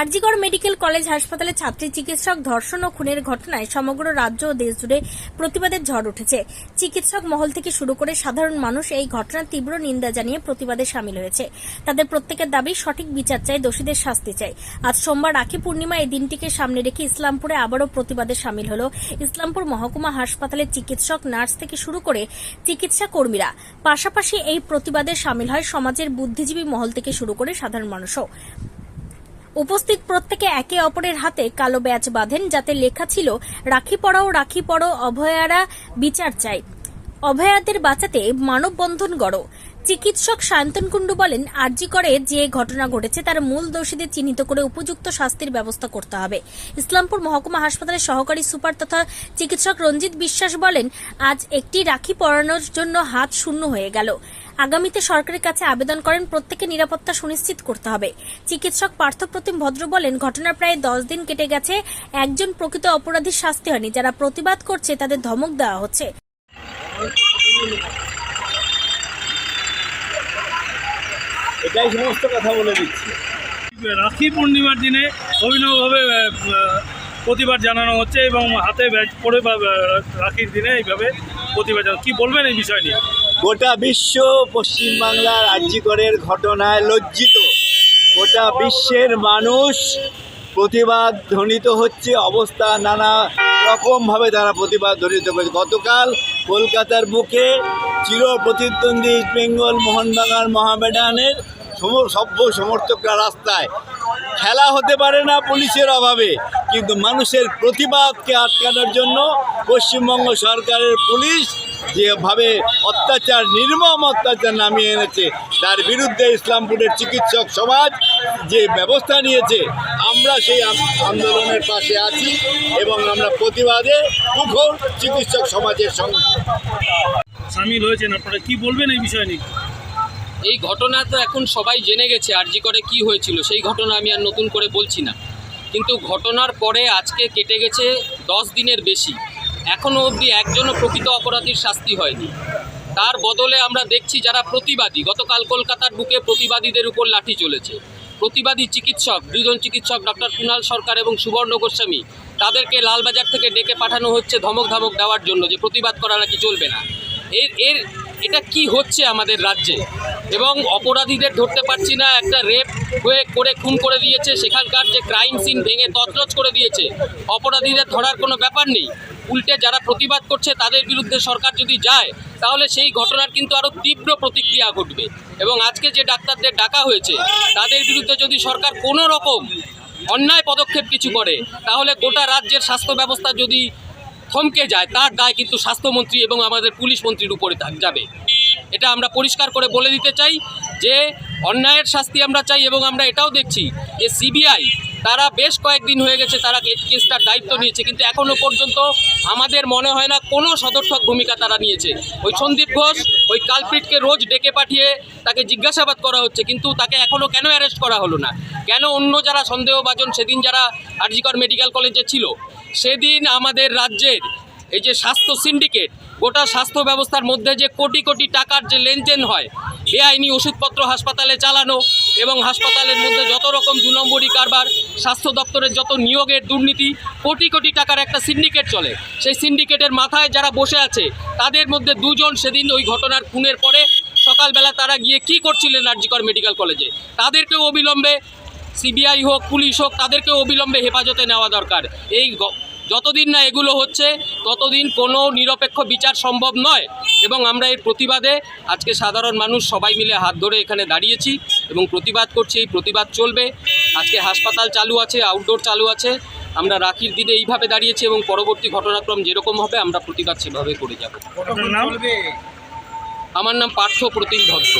আরজিগড় medical college হাসপাতালে ছাত্রী চিকিৎসক, ধর্ষণ ও খুনের ঘটনায় সমগ্র রাজ্য ও দেশ জুড়ে প্রতিবাদের ঝড় উঠেছে। চিকিৎসক মহল থেকে শুরু করে সাধারণ মানুষ এই ঘটনার তীব্র নিন্দা জানিয়ে প্রতিবাদে সামিল হয়েছে। তাদের প্রত্যেকের দাবি, সঠিক বিচার চাই, দোষীদের শাস্তি চাই। আজ সোমবার রাখি পূর্ণিমা এই দিনটিকে সামনে রেখে ইসলামপুরে আবারও প্রতিবাদে সামিল হল। ইসলামপুর মহকুমা হাসপাতালের চিকিৎসক, নার্স থেকে শুরু করে চিকিৎসা কর্মীরা। পাশাপাশি এই প্রতিবাদে সামিল হয় সমাজের বুদ্ধিজীবী মহল থেকে শুরু করে সাধারণ মানুষও। উপস্থিত প্রত্যেকে একে অপরের হাতে কালো ব্যাচ বাঁধেন যাতে লেখা ছিল, রাখি পড়াও, রাখি পড়ো, অভয়ারা, বিচার চাই। অভয়াদের বাঁচাতে মানববন্ধন গড়ো। চিকিৎসক সায়ন্তন কুণ্ডু বলেন, আরজি করে যে ঘটনা ঘটেছে তার মূল দোষীদের চিহ্নিত করে উপযুক্ত শাস্তির ব্যবস্থা করতে হবে। ইসলামপুর মহকুমা হাসপাতালের সহকারী সুপার তথা চিকিৎসক রঞ্জিত বিশ্বাস বলেন, আজ একটি রাখি পরানোর জন্য হাত শূন্য হয়ে গেল। আগামীতে সরকারের কাছে আবেদন করেন প্রত্যেকে নিরাপত্তা সুনিশ্চিত করতে হবে। চিকিৎসক পার্থপ্রতিম ভদ্র বলেন ঘটনার প্রায় দশ দিন কেটে গেছে একজন প্রকৃত অপরাধীর শাস্তি হয়নি। যারা প্রতিবাদ করছে তাদের ধমক দেওয়া হচ্ছে। এটাই সমস্ত কথা বলে দিচ্ছি। রাখি পূর্ণিমার দিনে অভিনবভাবে প্রতিবাদ জানানো হচ্ছে এবং হাতে ব্যাচ পরে বা রাখির দিনে এইভাবে প্রতিবাদ জানানো কী বলবেন এই বিষয় নিয়ে? গোটা বিশ্ব পশ্চিমবাংলার আর্যিকরের ঘটনায় লজ্জিত। গোটা বিশ্বের মানুষ প্রতিবাদ ধ্বনিত হচ্ছে, অবস্থা নানা রকমভাবে তারা প্রতিবাদ ধ্বনিত করেছে গতকাল কলকাতার বুকে চির প্রতিদ্বন্দ্বী ইস্ট বেঙ্গল মোহনবাগান মহামেডানের সভ্য সমর্থকরা রাস্তায়। খেলা হতে পারে না পুলিশের অভাবে। কিন্তু মানুষের প্রতিবাদকে আটকানোর জন্য পশ্চিমবঙ্গ সরকারের পুলিশ যেভাবে অত্যাচার নির্মম অত্যাচার নামিয়ে এনেছে তার বিরুদ্ধে ইসলামপুরের চিকিৎসক সমাজ যে ব্যবস্থা নিয়েছে আমরা সেই আন্দোলনের পাশে আছি এবং আমরা প্রতিবাদে মুখর চিকিৎসক সমাজের সঙ্গে। সামিল হয়েছেন আপনারা কি বলবেন এই বিষয় নিয়ে? এই ঘটনা তো এখন সবাই জেনে গেছে আর জি করে কি হয়েছিল সেই ঘটনা আমি আর নতুন করে বলছি না। কিন্তু ঘটনার পরে আজকে কেটে গেছে দশ দিনের বেশি। এখনও অবধি একজনও প্রকৃত অপরাধীর শাস্তি হয়নি। তার বদলে আমরা দেখছি যারা প্রতিবাদী, গতকাল কলকাতার বুকে প্রতিবাদীদের উপর লাঠি চলেছে। প্রতিবাদী চিকিৎসক, দুজন চিকিৎসক, ডক্টর কুণাল সরকার এবং সুবর্ণ গোস্বামী, তাদেরকে লালবাজার থেকে ডেকে পাঠানো হচ্ছে ধমক ধমক দেওয়ার জন্য যে প্রতিবাদ করা নাকি চলবে না। এর এর এটা কি হচ্ছে আমাদের রাজ্যে? এবং অপরাধীদের ধরতে পারছি না, একটা রেপ হয়ে করে খুন করে দিয়েছে, সেখানকার যে ক্রাইম সিন ভেঙে তছনছ করে দিয়েছে। অপরাধীদের ধরার কোনো ব্যাপার নেই। উল্টে যারা প্রতিবাদ করছে, তাদের বিরুদ্ধে সরকার যদি যায়, তাহলে সেই ঘটনার কিন্তু আরও তীব্র প্রতিক্রিয়া ঘটবে। এবং আজকে যে ডাক্তারদের ডাকা হয়েছে, তাদের বিরুদ্ধে যদি সরকার কোনো রকম অন্যায় পদক্ষেপ কিছু করে, তাহলে গোটা রাজ্যের স্বাস্থ্য ব্যবস্থা যদি থমকে যায়, তার দায় কিন্তু স্বাস্থ্যমন্ত্রী এবং আমাদের পুলিশ মন্ত্রীর উপরে যাবে। এটা আমরা পরিষ্কার করে বলে দিতে চাই যে, অন্যায়ের শাস্তি আমরা চাই এবং আমরা এটাও দেখছি যে সিবিআই, তারা বেশ কয়েকদিন হয়ে গেছে তারা কেসটার দায়িত্ব নিয়েছে, কিন্তু এখনও পর্যন্ত আমাদের মনে হয় না কোনো সদর্থক ভূমিকা তারা নিয়েছে। ওই সন্দীপ ঘোষ, ওই কালপ্রিটকে রোজ ডেকে পাঠিয়ে তাকে জিজ্ঞাসাবাদ করা হচ্ছে, কিন্তু তাকে এখনও কেন অ্যারেস্ট করা হলো না? কেন অন্য যারা সন্দেহভাজন, সেদিন যারা আরজিকর মেডিকেল কলেজে ছিল সেদিন আমাদের রাজ্যের এই যে স্বাস্থ্য সিন্ডিকেট, গোটা স্বাস্থ্য ব্যবস্থার মধ্যে যে কোটি কোটি টাকার যে লেনদেন হয়, বেআইনি ওষুধপত্র হাসপাতালে চালানো এবং হাসপাতালের মধ্যে যত রকম দু নম্বরই কারবার, স্বাস্থ্য দপ্তরের যত নিয়োগের দুর্নীতি, কোটি কোটি টাকার একটা সিন্ডিকেট চলে। সেই সিন্ডিকেটের মাথায় যারা বসে আছে, তাদের মধ্যে দুজন সেদিন ওই ঘটনার খুনের পরে সকালবেলা তারা গিয়ে কি করছিলেন আরজিকর মেডিকেল কলেজে? তাদেরকেও অবিলম্বে সিবিআই হোক পুলিশ হোক তাদেরকে অবিলম্বে হেফাজতে নেওয়া দরকার। এই যতদিন না এগুলো হচ্ছে ততদিন কোনো নিরপেক্ষ বিচার সম্ভব নয় এবং আমরা এর প্রতিবাদে আজকে সাধারণ মানুষ সবাই মিলে হাত ধরে এখানে দাঁড়িয়েছি এবং প্রতিবাদ করছি এই প্রতিবাদ চলবে। আজকে হাসপাতাল চালু আছে আউটডোর চালু আছে। আমরা রাখির দিনে এইভাবে দাঁড়িয়েছি এবং পরবর্তী ঘটনাক্রম যেরকম হবে আমরা প্রতিবাদ সেভাবে করে যাব। আমার নাম পার্থ প্রতিম ভদ্র।